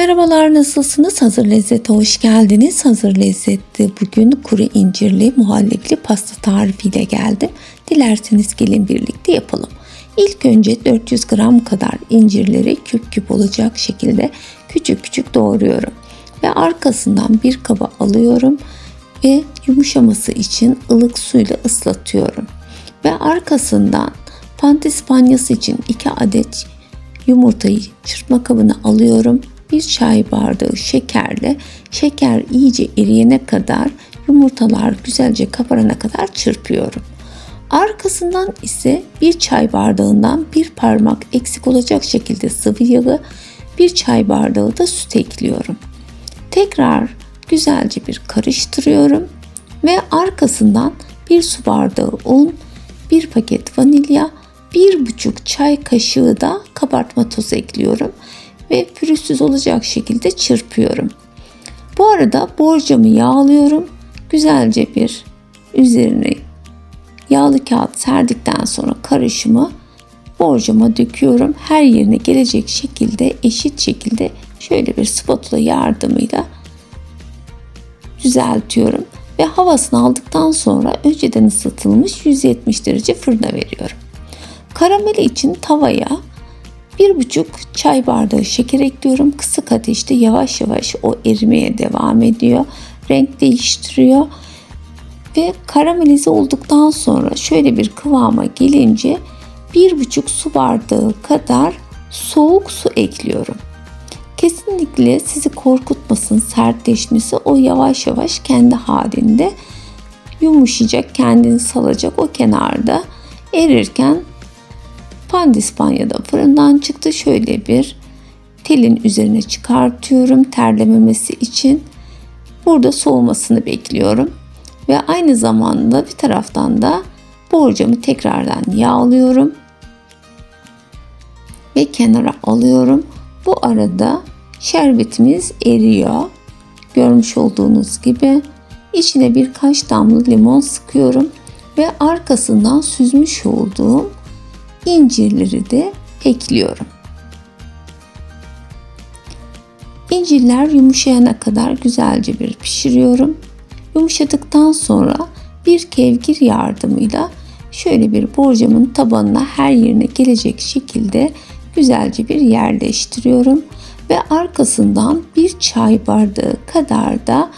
Merhabalar nasılsınız? Hazır Lezzet'e hoş geldiniz. Hazır Lezzet'te bugün kuru incirli muhallebili pasta tarifiyle geldim. Dilerseniz gelin birlikte yapalım. İlk önce 400 gram kadar incirleri küp küp olacak şekilde küçük küçük doğruyorum. Ve arkasından bir kaba alıyorum ve yumuşaması için ılık suyla ıslatıyorum. Ve arkasından pandispanyası için 2 adet yumurtayı çırpma kabına alıyorum. Bir çay bardağı şekerle şeker iyice eriyene kadar yumurtalar güzelce kabarana kadar çırpıyorum. Arkasından ise bir çay bardağından bir parmak eksik olacak şekilde sıvı yağı, bir çay bardağı da süt ekliyorum. Tekrar güzelce bir karıştırıyorum ve arkasından bir su bardağı un, bir paket vanilya, bir buçuk çay kaşığı da kabartma tozu ekliyorum ve pürüzsüz olacak şekilde çırpıyorum. Bu arada borcamı yağlıyorum. Güzelce bir üzerine yağlı kağıt serdikten sonra karışımı borcama döküyorum. Her yerine gelecek şekilde eşit şekilde şöyle bir spatula yardımıyla düzeltiyorum ve havasını aldıktan sonra önceden ısıtılmış 170 derece fırına veriyorum. Karameli için tavaya bir buçuk çay bardağı şeker ekliyorum. Kısık ateşte yavaş yavaş o erimeye devam ediyor. Renk değiştiriyor. Ve karamelize olduktan sonra şöyle bir kıvama gelince bir buçuk su bardağı kadar soğuk su ekliyorum. Kesinlikle sizi korkutmasın sertleşmesi o yavaş yavaş kendi halinde yumuşayacak kendini salacak o kenarda erirken Pandispanya'da fırından çıktı. Şöyle bir telin üzerine çıkartıyorum terlememesi için. Burada soğumasını bekliyorum. Ve aynı zamanda bir taraftan da borcamı tekrardan yağlıyorum. Ve kenara alıyorum. Bu arada şerbetimiz eriyor. Görmüş olduğunuz gibi içine birkaç damla limon sıkıyorum ve arkasından süzmüş olduğum incirleri de ekliyorum. İncirler yumuşayana kadar güzelce bir pişiriyorum. Yumuşadıktan sonra bir kevgir yardımıyla şöyle bir borcamın tabanına her yerine gelecek şekilde güzelce bir yerleştiriyorum ve arkasından bir çay bardağı kadar da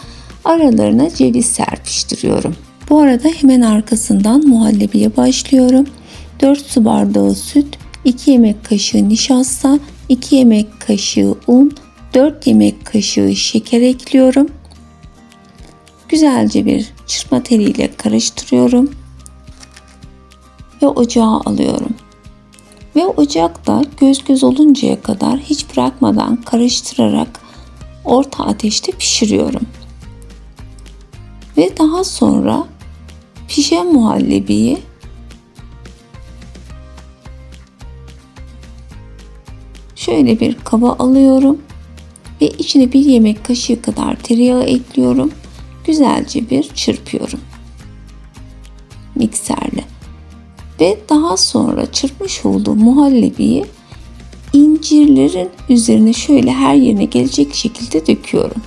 aralarına ceviz serpiştiriyorum. Bu arada hemen arkasından muhallebiye başlıyorum. 4 su bardağı süt, 2 yemek kaşığı nişasta, 2 yemek kaşığı un, 4 yemek kaşığı şeker ekliyorum. Güzelce bir çırpma teliyle karıştırıyorum. Ve ocağa alıyorum. Ve ocakta göz göz oluncaya kadar hiç bırakmadan karıştırarak orta ateşte pişiriyorum. Ve daha sonra pişen muhallebiyi Şöyle bir kaba alıyorum ve içine bir yemek kaşığı kadar tereyağı ekliyorum. Güzelce bir çırpıyorum. Mikserle. Ve daha sonra çırpmış olduğum muhallebiyi incirlerin üzerine şöyle her yerine gelecek şekilde döküyorum.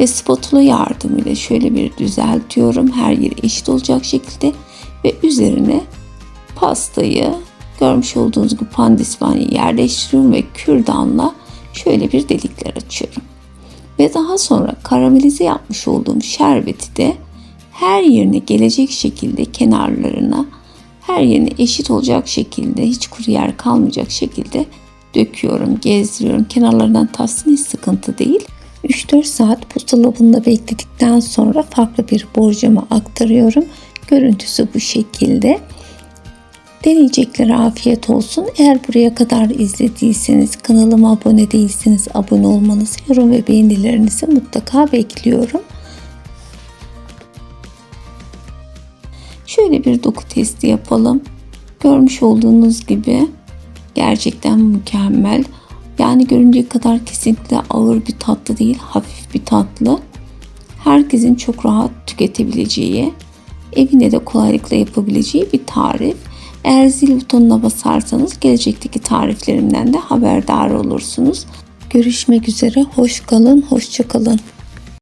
Ve spatula yardımıyla şöyle bir düzeltiyorum. Her yeri eşit olacak şekilde ve üzerine pastayı Görmüş olduğunuz gibi pandispanyayı yerleştiriyorum ve kürdanla şöyle bir delikler açıyorum. Ve daha sonra karamelize yapmış olduğum şerbeti de her yerine gelecek şekilde kenarlarına her yerine eşit olacak şekilde hiç kuru yer kalmayacak şekilde döküyorum, gezdiriyorum. Kenarlarından tatsın hiç sıkıntı değil. 3-4 saat buzdolabında bekledikten sonra farklı bir borcama aktarıyorum. Görüntüsü bu şekilde. Deneyeceklere afiyet olsun. Eğer buraya kadar izlediyseniz kanalıma abone değilseniz abone olmanızı, yorum ve beğenilerinizi mutlaka bekliyorum. Şöyle bir doku testi yapalım. Görmüş olduğunuz gibi gerçekten mükemmel. Yani göründüğü kadar kesinlikle ağır bir tatlı değil, hafif bir tatlı. Herkesin çok rahat tüketebileceği, evine de kolaylıkla yapabileceği bir tarif. Eğer zil butonuna basarsanız gelecekteki tariflerimden de haberdar olursunuz. Görüşmek üzere. Hoş kalın, hoşça kalın.